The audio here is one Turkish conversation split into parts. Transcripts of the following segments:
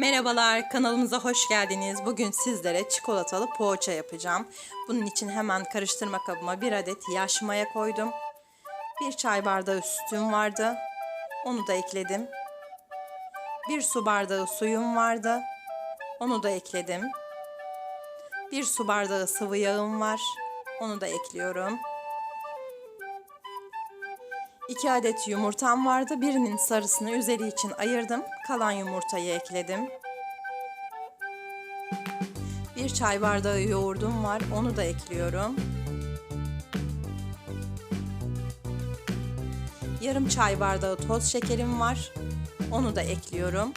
Merhabalar, kanalımıza hoş geldiniz. Bugün sizlere çikolatalı poğaça yapacağım. Bunun için hemen karıştırma kabıma bir adet yaş maya koydum. Bir çay bardağı sütüm vardı. Onu da ekledim. Bir su bardağı suyum vardı. Onu da ekledim. Bir su bardağı sıvı yağım var. Onu da ekliyorum. 2 adet yumurtam vardı. Birinin sarısını üzeri için ayırdım. Kalan yumurtayı ekledim. Bir çay bardağı yoğurdum var. Onu da ekliyorum. Yarım çay bardağı toz şekerim var. Onu da ekliyorum.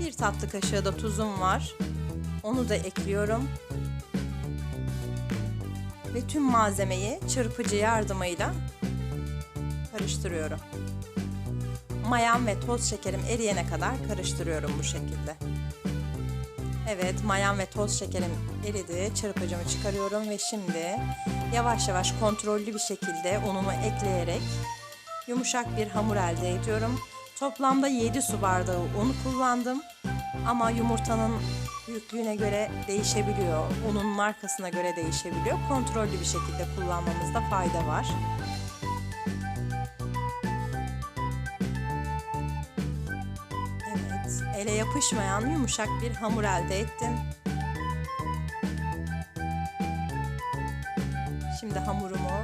Bir tatlı kaşığı da tuzum var. Onu da ekliyorum. Ve tüm malzemeyi çırpıcı yardımıyla karıştırıyorum. Mayam ve toz şekerim eriyene kadar karıştırıyorum bu şekilde. Evet, mayam ve toz şekerim eridi. Çırpıcımı çıkarıyorum ve şimdi yavaş yavaş kontrollü bir şekilde unumu ekleyerek yumuşak bir hamur elde ediyorum. Toplamda 7 su bardağı un kullandım. Ama yumurtanın büyüklüğüne göre değişebiliyor. Unun markasına göre değişebiliyor. Kontrollü bir şekilde kullanmamızda fayda var. Evet, ele yapışmayan yumuşak bir hamur elde ettim. Şimdi hamurumu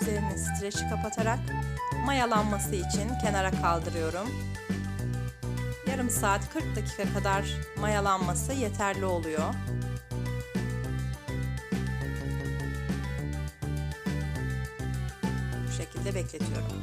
üzerine streçi kapatarak mayalanması için kenara kaldırıyorum. Yarım saat 40 dakika kadar mayalanması yeterli oluyor. Bu şekilde bekletiyorum.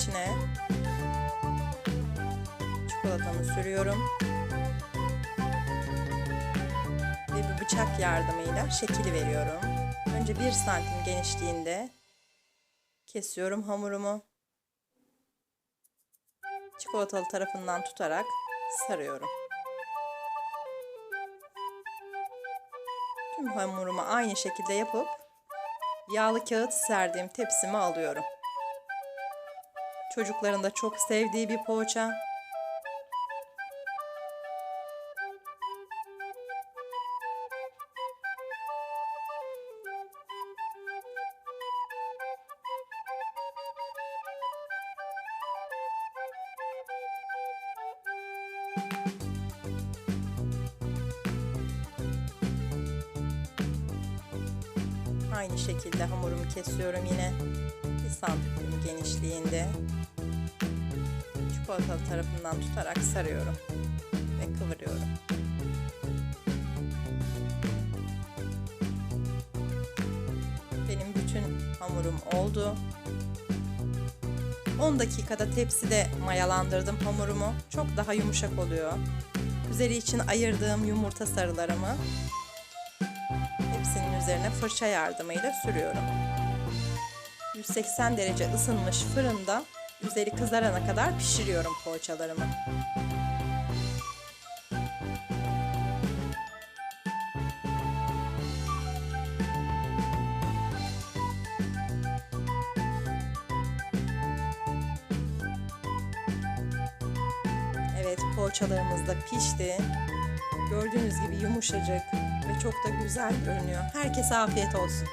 İçine çikolatamı sürüyorum. Ve bir bıçak yardımıyla şekil veriyorum. Önce 1 santim genişliğinde kesiyorum hamurumu. Çikolatalı tarafından tutarak sarıyorum. Tüm hamurumu aynı şekilde yapıp yağlı kağıt serdiğim tepsime alıyorum. Çocukların da çok sevdiği bir poğaça. Aynı şekilde hamurumu kesiyorum yine. Bir santim genişliğinde çikolatalı tarafından tutarak sarıyorum ve kıvırıyorum. Benim bütün hamurum oldu. 10 dakikada tepside mayalandırdım hamurumu. Çok daha yumuşak oluyor. Üzeri için ayırdığım yumurta sarılarımı hepsinin üzerine fırça yardımıyla sürüyorum. 180 derece ısınmış fırında üzeri kızarana kadar pişiriyorum poğaçalarımı. Evet poğaçalarımız da pişti. Gördüğünüz gibi yumuşacık ve çok da güzel görünüyor. Herkese afiyet olsun.